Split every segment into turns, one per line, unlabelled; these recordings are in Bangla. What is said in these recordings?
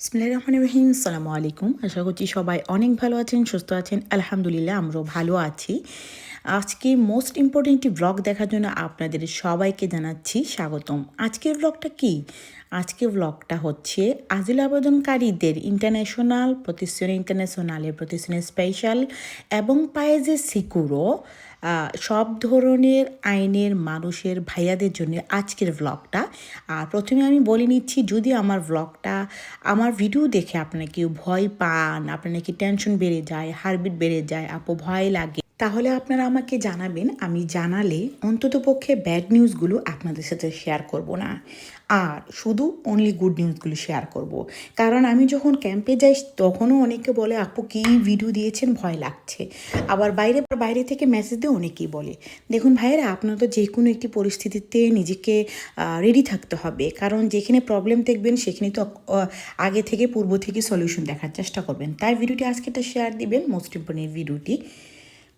বিসমিল্লাহির রহমানির রহিম, আসসালামু আলাইকুম। আশা করছি সবাই অনেক ভালো আছেন, সুস্থ আছেন। আলহামদুলিল্লাহ, আমরাও ভালো আছি। আজকে মোস্ট ইম্পর্টেন্ট একটি ব্লগ দেখার জন্য আপনাদের সবাইকে জানাচ্ছি স্বাগতম। আজকের ব্লগটা কি? আজকের ব্লগটা হচ্ছে আজিল আবেদনকারীদের ইন্টারন্যাশনাল প্রতিষ্ঠানে ইন্টারন্যাশনালের প্রতিষ্ঠানে স্পেশাল এবং পায়ে যে সিকুরো সব ধরনের আইনের মানুষের ভাইয়াদের জন্য আজকের ব্লগটা আর প্রথমে আমি বলে নিচ্ছি, যদি আমার ব্লগটা আমার ভিডিও দেখে আপনাকে ভয় পান, আপনার নাকি টেনশন বেড়ে যায় হার্টবিট বেড়ে যায়, আপু ভয় লাগে। তাহলে আপনারা আমাকে জানাবেন, আমি জানালে অন্ততপক্ষে ব্যাড নিউজগুলো আপনাদের সাথে শেয়ার করব না। আর শুধু অনলি গুড নিউজগুলো শেয়ার করব। কারণ আমি যখন ক্যাম্পে যাই, তখনও অনেকে বলে, আপু, কী ভিডিও দিয়েছেন? ভয় লাগছে। আবার বাইরে বাইরে থেকে মেসেজ দিয়ে অনেকেই বলে, দেখুন ভাইয়েরা, আপনার তো যে কোনো একটি পরিস্থিতিতে নিজেকে রেডি থাকতে হবে। কারণ যেখানে প্রবলেম দেখবেন সেখানে তো আগে থেকে পূর্ব থেকে সলিউশন দেখার চেষ্টা করবেন। তাই ভিডিওটি আজকে একটা শেয়ার দিবেন। মোস্ট ইম্পর্টেন্ট ভিডিওটি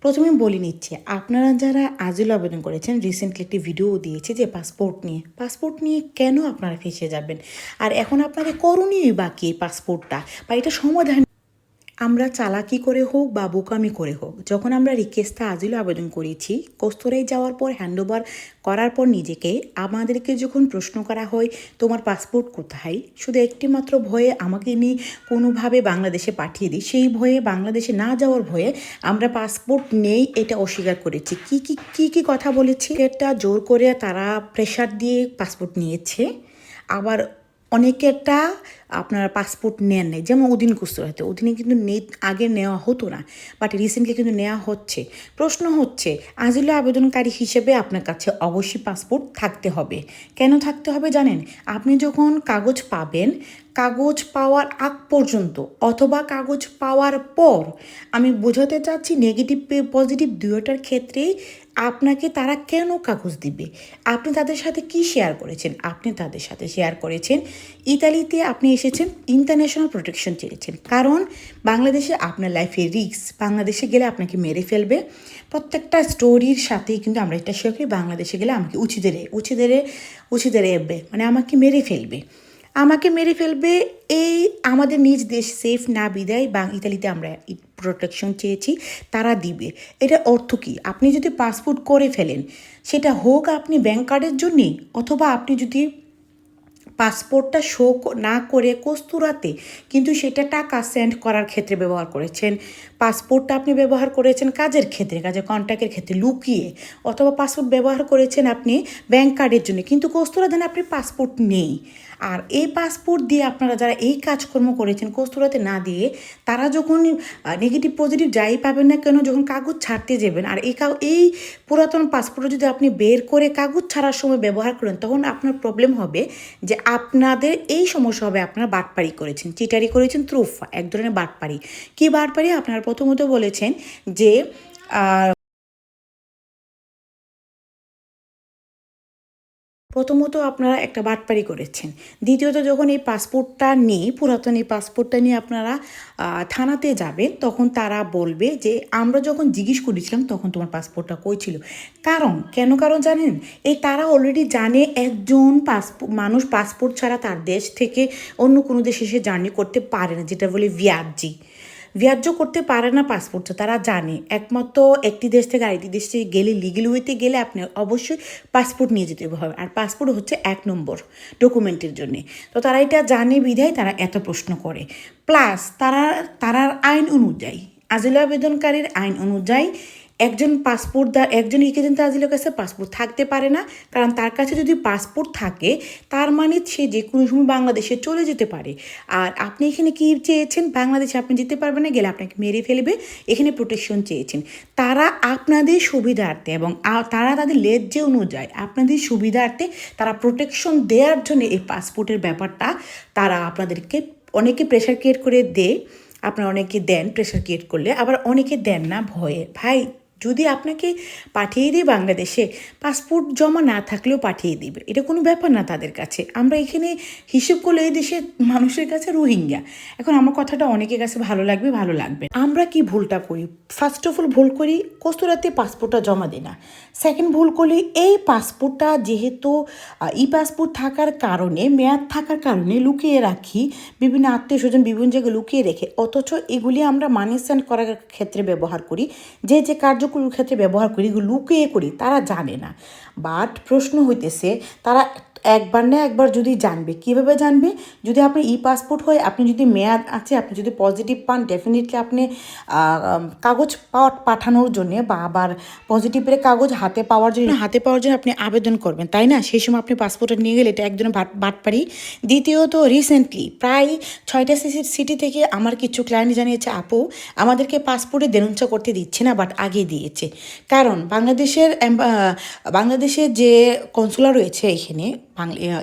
প্রথমে বলে নিচ্ছি, আপনারা যারা আজিল আবেদন করেছেন রিসেন্টলি একটি ভিডিও দিয়েছে যে পাসপোর্ট নিয়ে। পাসপোর্ট নিয়ে কেন আপনারা ফেসে যাবেন? আর এখন আপনাদের করণীয় বাকি পাসপোর্টটা বা এটা সমাধান আমরা চালাকি করে হোক বা বোকামি করে হোক, যখন আমরা রিকোয়েস্টটা আজিল আবেদন করেছি কস্তরাই যাওয়ার পর, হ্যান্ডওভার করার পর নিজেকে, আমাদেরকে যখন প্রশ্ন করা হয়, তোমার পাসপোর্ট কোথায়? শুধু একটি মাত্র ভয়ে আমাকে নিয়ে কোনোভাবে বাংলাদেশে পাঠিয়ে দিই। সেই ভয়ে, বাংলাদেশে না যাওয়ার ভয়ে আমরা পাসপোর্ট নেই, এটা অস্বীকার করেছি। কি কি কি কি কথা বলেছি? এটা জোর করে তারা প্রেশার দিয়ে পাসপোর্ট নিয়েছে। আবার অনেকেরটা আপনার পাসপোর্ট নেন নাই। যেমন অধীন কুস্তরাতে অধীনে কিন্তু আগে নেওয়া হতো না বাট রিসেন্টলি কিন্তু নেওয়া হচ্ছে। প্রশ্ন হচ্ছে, আজিল আবেদনকারী হিসেবে আপনার কাছে অবশ্যই পাসপোর্ট থাকতে হবে। কেন থাকতে হবে জানেন? আপনি যখন কাগজ পাবেন, কাগজ পাওয়ার আগ পর্যন্ত অথবা কাগজ পাওয়ার পর, আমি বোঝাতে চাচ্ছি নেগেটিভ পজিটিভ দুয়োটার ক্ষেত্রেই আপনাকে তারা কেন কাগজ দিবে? আপনি তাদের সাথে কি শেয়ার করেছেন? আপনি তাদের সাথে শেয়ার করেছেন। ইতালিতে আপনি এসেছেন ইন্টারন্যাশনাল প্রোটেকশন চেয়েছেন। কারণ বাংলাদেশে আপনার লাইফে রিস্ক বাংলাদেশে গেলে আপনাকে মেরে ফেলবে। প্রত্যেকটা স্টোরির সাথেই কিন্তু আমরা এটা শেয়ার করি বাংলাদেশে গেলে আমাকে উচিদেরে উচিদেরে উচিদেরে মানে আমাকে মেরে ফেলবে। আমাকে মেরে ফেলবে, এই আমাদের নিজ দেশ সেফ না বিদায়, বা ইতালিতে আমরা প্রোটেকশন চেয়েছি, তারা দিবে। এটা অর্থ কী? আপনি যদি পাসপোর্ট করে ফেলেন, সেটা হোক আপনি ব্যাংক কার্ডের জন্যে, অথবা আপনি যদি পাসপোর্টটা শো না করে কস্তুরাতে, কিন্তু সেটা টাকা সেন্ড করার ক্ষেত্রে ব্যবহার করেছেন পাসপোর্টটা আপনি ব্যবহার করেছেন কাজের ক্ষেত্রে, কাজের কন্ট্যাক্টের ক্ষেত্রে, লুকিয়ে, অথবা পাসপোর্ট ব্যবহার করেছেন আপনি ব্যাংক কার্ডের জন্য, কিন্তু কস্তুরা দেন আপনি পাসপোর্ট নেই। আর এই পাসপোর্ট দিয়ে আপনারা যারা এই কাজকর্ম করেছেন, কস্তুরাতে না দিয়ে, তারা যখন নেগেটিভ পজিটিভ যাই পাবেন না কেন, যখন কাগজ ছাড়তে যাবেন, আর এই এই পুরাতন পাসপোর্ট যদি আপনি বের করে কাগজ ছাড়ার সময় ব্যবহার করেন, তখন আপনার প্রবলেম হবে যে আপনাদের এই সমস্যা হবে, আপনারা বাটপাড়ি করেছেন। চিটারি করেছেন, ত্রুফা, এক ধরনের বাটপাড়ি। কি বাটপাড়ি? আপনারা প্রথমত বলেছেন যে প্রথমত আপনারা একটা বাটপারি করেছেন। দ্বিতীয়ত যখন এই পাসপোর্টটা নিয়ে পুরাতন এই পাসপোর্টটা নিয়ে আপনারা থানাতে যাবেন, তখন তারা বলবে যে, আমরা যখন জিজ্ঞেস করেছিলাম, তখন তোমার পাসপোর্টটা কই ছিল? কারণ, কেন কারণ জানেন? এই তারা অলরেডি জানে একজন পাসপোর্ট মানুষ পাসপোর্ট ছাড়া তার দেশ থেকে অন্য কোনো দেশে এসে জার্নি করতে পারে না, যেটা বলে ভিয়াজি গ্রাহ্য করতে পারে না পাসপোর্টটা তারা জানে একমাত্র একটি দেশ থেকে আরেকটি দেশে গেলে লিগেল ওয়েতে গেলে আপনি অবশ্যই পাসপোর্ট নিয়ে যেতে হবে আর পাসপোর্ট হচ্ছে এক নম্বর ডকুমেন্টের জন্য তো তারা এটা জানে বিধায় তারা এত প্রশ্ন করে প্লাস তারা তারার আইন অনুযায়ী আজিল আবেদনকারীর আইন অনুযায়ী একজন পাসপোর্ট দা একজন ইকেজেন্ট আজিলের কাছে পাসপোর্ট থাকতে পারে না, কারণ তার কাছে যদি পাসপোর্ট থাকে, তার মানে সে যে কোনো সময় বাংলাদেশে চলে যেতে পারে। আর আপনি এখানে কি চেয়েছেন? বাংলাদেশে আপনি যেতে পারবেন না, গেলে আপনাকে মেরে ফেলবে। এখানে প্রোটেকশন চেয়েছেন। তারা আপনাদের সুবিধার্থে এবং তারা তাদের লেজ্জে অনুযায়ী আপনাদের সুবিধার্থে তারা প্রোটেকশন দেওয়ার জন্য এই পাসপোর্টের ব্যাপারটা তারা আপনাদেরকে অনেকে প্রেশার ক্রিয়েট করে দেয়। আপনারা অনেকে দেন প্রেশার ক্রিয়েট করলে, আবার অনেকে দেন না, ভয়ে। ভাই যদি আপনাকে পাঠিয়ে দিই বাংলাদেশে পাসপোর্ট জমা না থাকলেও পাঠিয়ে দিবে। এটা কোনো ব্যাপার না তাদের কাছে। আমরা এখানে হিসেব করলে এই দেশের মানুষের কাছে রোহিঙ্গা। এখন আমার কথাটা অনেকের কাছে ভালো লাগবে ভালো লাগবে আমরা কি ভুলটা করি? ফার্স্ট অফ অল ভুল করি, কস্তুরাতে পাসপোর্টটা জমা দিই না। সেকেন্ড ভুল করি এই পাসপোর্টটা যেহেতু ই পাসপোর্ট থাকার কারণে, মেয়াদ থাকার কারণে লুকিয়ে রাখি, বিভিন্ন আত্মীয় স্বজন বিভিন্ন জায়গায় লুকিয়ে রেখে, অথচ এগুলি আমরা মানি সেন্ড করার ক্ষেত্রে ব্যবহার করি। যে যে কার্যক্রমের ক্ষেত্রে ব্যবহার করি লুকিয়ে করি তারা জানে না। বাট প্রশ্ন হইতেছে তারা একবার না একবার যদি জানবে। কীভাবে জানবে? যদি আপনি ই পাসপোর্ট হয় আপনি যদি মেয়াদ আছে, আপনি যদি পজিটিভ পান ডেফিনেটলি আপনি কাগজ পাঠানোর জন্য বা আবার পজিটিভের কাগজ হাতে পাওয়ার জন্য, হাতে পাওয়ার জন্য আপনি আবেদন করবেন, তাই না? সেই সময় আপনি পাসপোর্টটা নিয়ে গেলে এটা একজনের বাট, বাটপারি। দ্বিতীয়ত রিসেন্টলি প্রায় ছয়টা সিটি থেকে আমার কিছু ক্লায়েন্ট জানিয়েছে, আপু, আমাদেরকে পাসপোর্টে দেনুঞ্চা করতে দিচ্ছে না বাট আগে দিয়েছে। কারণ বাংলাদেশের বাংলাদেশের যে কনসুলার রয়েছে এখানে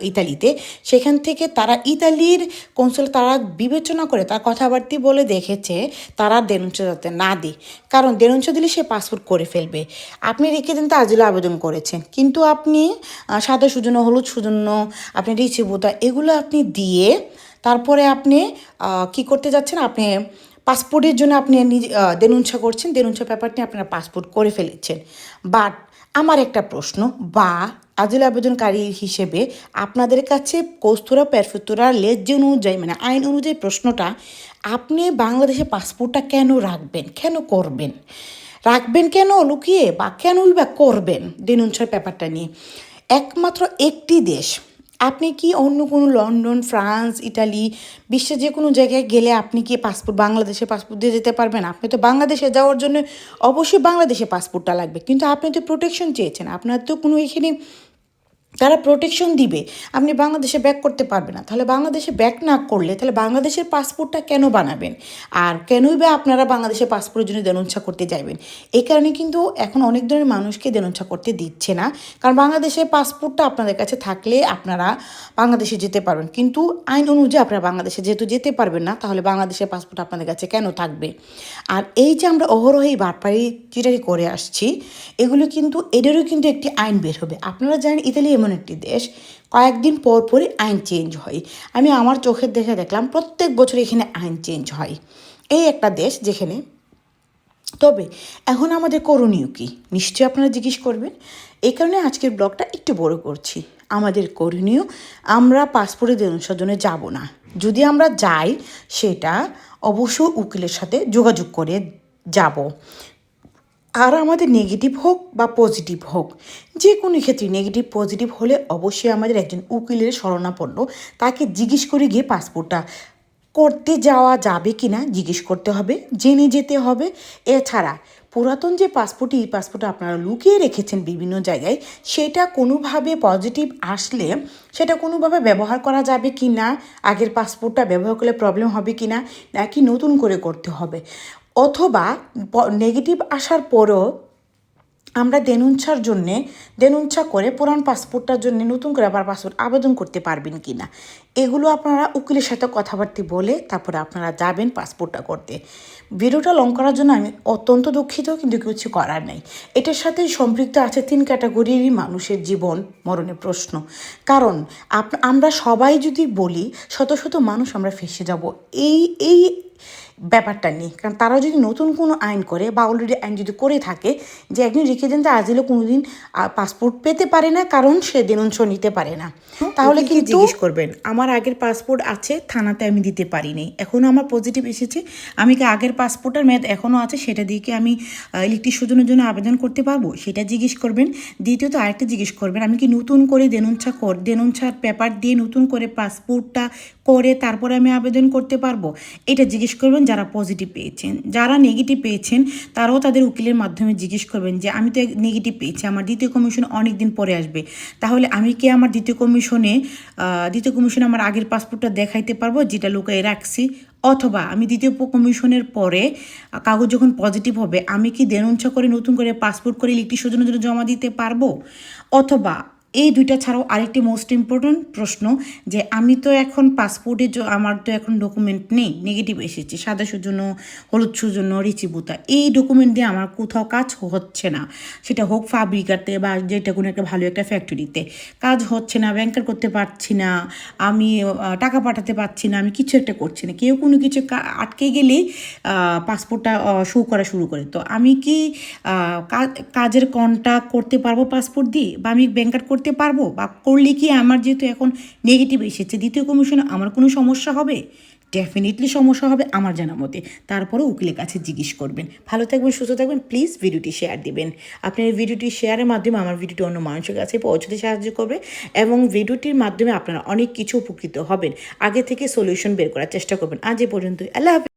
ইতালিতে। সেখান থেকে তারা ইতালির কনসুল তারা বিবেচনা করে তার কথাবার্তি বলে দেখেছে তারা দেনুঞ্চ যাতে না দিই কারণ দেনুঞ্চ দিলে সে পাসপোর্ট করে ফেলবে। আপনি রেখে দিন আজিলে আবেদন করেছেন। কিন্তু আপনি সাদা সুজন্য হলুদ সুজন্য আপনি রিচিভূতা এগুলো আপনি দিয়ে তারপরে আপনি কি করতে যাচ্ছেন? আপনি পাসপোর্টের জন্য আপনি নিজে আহ, দেনুঞ্চা করছেন। পেপার নিয়ে আপনারা পাসপোর্ট করে ফেলেছেন। বাট আমার একটা প্রশ্ন, বা আজিল আবেদনকারী হিসেবে আপনাদের কাছে কস্তুরা প্যারফুতুরা লেজ অনুযায়ী মানে আইন অনুযায়ী প্রশ্নটা, আপনি বাংলাদেশে পাসপোর্টটা কেন রাখবেন? কেন করবেন? রাখবেন কেন লুকিয়ে, বা কেনই বা করবেন? দেনুঞ্চার ব্যাপারটা নিয়ে। একমাত্র একটি দেশ আপনি কি অন্য কোনো লন্ডন, ফ্রান্স, ইটালি, বিশ্বের যে কোনো জায়গায় গেলে আপনি কি পাসপোর্ট, বাংলাদেশে পাসপোর্ট দিয়ে যেতে পারবেন? আপনি তো বাংলাদেশে যাওয়ার জন্য অবশ্যই বাংলাদেশে পাসপোর্টটা লাগবে। কিন্তু আপনি তো প্রোটেকশন চেয়েছেন। আপনার তো কোনো এখানে তারা প্রোটেকশন দিবে। আপনি বাংলাদেশে ব্যাক করতে পারবেন না। তাহলে বাংলাদেশে ব্যাক না করলে তাহলে বাংলাদেশের পাসপোর্টটা কেন বানাবেন? আর কেনই বা আপনারা বাংলাদেশের পাসপোর্টের জন্য দেনুচ্ছা করতে যাইবেন? এই কারণে কিন্তু এখন অনেক ধরনের মানুষকে দেনুচ্ছা করতে দিচ্ছে না। কারণ বাংলাদেশের পাসপোর্টটা আপনাদের কাছে থাকলে আপনারা বাংলাদেশে যেতে পারবেন। কিন্তু আইন অনুযায়ী আপনারা বাংলাদেশে যেহেতু যেতে পারবেন না, তাহলে বাংলাদেশের পাসপোর্ট আপনাদের কাছে কেন থাকবে? আর এই যে আমরা অহরহ এই বাটপাড়ি চিটারি করে আসছি, এগুলো কিন্তু, এদেরও কিন্তু একটি আইন বের হবে। আপনারা জানেন ইতালি এমন একটি দেশ। কয়েকদিন পর পরই আইন চেঞ্জ হয়। আমি আমার চোখের দেখে দেখলাম প্রত্যেক বছর এখানে আইন চেঞ্জ হয়। এই একটা দেশ যেখানে তবে এখন আমাদের করণীয় কী? নিশ্চয়ই আপনারা জিজ্ঞেস করবেন। এই কারণে আজকের ব্লগটা একটু বড় করছি। আমাদের করণীয়, আমরা পাসপোর্টের দেনুসার যাব না। যদি আমরা যাই, সেটা অবশ্যই উকিলের সাথে যোগাযোগ করে যাব। আর আমাদের নেগেটিভ হোক বা পজিটিভ হোক, যে কোনো ক্ষেত্রে নেগেটিভ পজিটিভ হলে অবশ্যই আমাদের একজন উকিলের শরণাপন্ন, তাকে জিজ্ঞেস করে গিয়ে পাসপোর্টটা করতে যাওয়া যাবে কি না জিজ্ঞেস করতে হবে, জেনে যেতে হবে। এছাড়া পুরাতন যে পাসপোর্ট ই পাসপোর্ট আপনারা লুকিয়ে রেখেছেন বিভিন্ন জায়গায়, সেটা কোনোভাবে পজিটিভ আসলে সেটা কোনোভাবে ব্যবহার করা যাবে কি না আগের পাসপোর্টটা ব্যবহার করলে প্রবলেম হবে কি না নাকি নতুন করে করতে হবে। অথবা নেগেটিভ আসার পরও আমরা দেনুনছার জন্যে, দেনুনছা করে পুরান পাসপোর্টটার জন্য নতুন করে আবার পাসপোর্ট আবেদন করতে পারবেন কি না এগুলো আপনারা উকিলের সাথে কথাবার্তা বলে তারপরে আপনারা যাবেন পাসপোর্টটা করতে। ভিডিওটা লং করার জন্য আমি অত্যন্ত দুঃখিত কিন্তু কিছু করার নেই। এটার সাথে সম্পৃক্ত আছে তিন ক্যাটাগরিরই মানুষের জীবন মরণের প্রশ্ন। কারণ আপ আমরা সবাই যদি বলি শত শত মানুষ আমরা ফেসে যাব। এই এই ব্যাপারটা নিয়ে। কারণ তারা যদি নতুন কোনো আইন করে বা অলরেডি আইন যদি করে থাকে যে একজন রেখে দেন তা আজিলে কোনোদিন পাসপোর্ট পেতে পারে না কারণ সে দেনঞ্চ নিতে পারে না। তাহলে কি জিজ্ঞেস করবেন? আমার আগের পাসপোর্ট আছে, থানাতে আমি দিতে পারিনি। এখনও আমার পজিটিভ এসেছে। আমি কি আগের পাসপোর্টের মেয়াদ এখনও আছে? সেটা দিয়ে কি আমি ইলেকট্রিক শোধনের জন্য আবেদন করতে পারব? সেটা জিজ্ঞেস করবেন। দ্বিতীয়ত আরেকটা জিজ্ঞেস করবেন, আমি কি নতুন করে দেনুনছা কর দেনুঞ্চার পেপার দিয়ে নতুন করে পাসপোর্টটা করে তারপরে আমি আবেদন করতে পারব? এটা জিজ্ঞেস করবেন যারা পজিটিভ পেয়েছেন। যারা নেগেটিভ পেয়েছেন, তারাও তাদের উকিলের মাধ্যমে জিজ্ঞেস করবেন যে, আমি তো নেগেটিভ পেয়েছি, আমার দ্বিতীয় কমিশন অনেক দিন পরে আসবে। তাহলে আমি কি আমার দ্বিতীয় কমিশনে দ্বিতীয় কমিশনে আমার আগের পাসপোর্টটা দেখাইতে পারব, যেটা লুকায় রাখছি। অথবা আমি দ্বিতীয় কমিশনের পরে কাগজ যখন পজিটিভ হবে, আমি কি দেনুঞ্চা করে নতুন করে পাসপোর্ট করে ইলেকট্রিক শোধনের জন্য জমা দিতে পারব? অথবা এই দুইটা ছাড়াও আরেকটি মোস্ট ইম্পর্ট্যান্ট প্রশ্ন যে আমি তো এখন পাসপোর্টে আমার তো এখন ডকুমেন্ট নেই নেগেটিভ এসেছে সাদা সুজন্য হলুদ সুজন্য রিচিবুতা, এই ডকুমেন্ট দিয়ে আমার কোথাও কাজ হচ্ছে না। সেটা হোক ফাব্রিকাতে বা যেটা কোনো একটা ভালো একটা ফ্যাক্টরিতে কাজ হচ্ছে না ব্যাংকার করতে পারছি না, আমি টাকা পাঠাতে পারছি না, আমি কিছু একটা করছি না। কেউ কোনো কিছু আটকে গেলেই পাসপোর্টটা শো করা শুরু করে। তো আমি কি কাজের কন্ট্যাক্ট করতে পারব পাসপোর্ট দিয়ে? বা আমি ব্যাংকার করতে পারব বা করলে কি আমার যেহেতু এখন নেগেটিভ এসেছে, দ্বিতীয় কমিশনে আমার কোনো সমস্যা হবে? ডেফিনেটলি সমস্যা হবে আমার জানা মতে। তারপরে উকিলের কাছে জিজ্ঞেস করবেন। ভালো থাকবেন, সুস্থ থাকবেন প্লিজ ভিডিওটি শেয়ার দিবেন। আপনার ভিডিওটি শেয়ারের মাধ্যমে আমার ভিডিওটি অন্য মানুষের কাছে পৌঁছতে সাহায্য করবে এবং ভিডিওটির মাধ্যমে আপনারা অনেক কিছু উপকৃত হবেন। আগে থেকে সলিউশন বের করার চেষ্টা করবেন। আজ এ পর্যন্ত আল্লাহ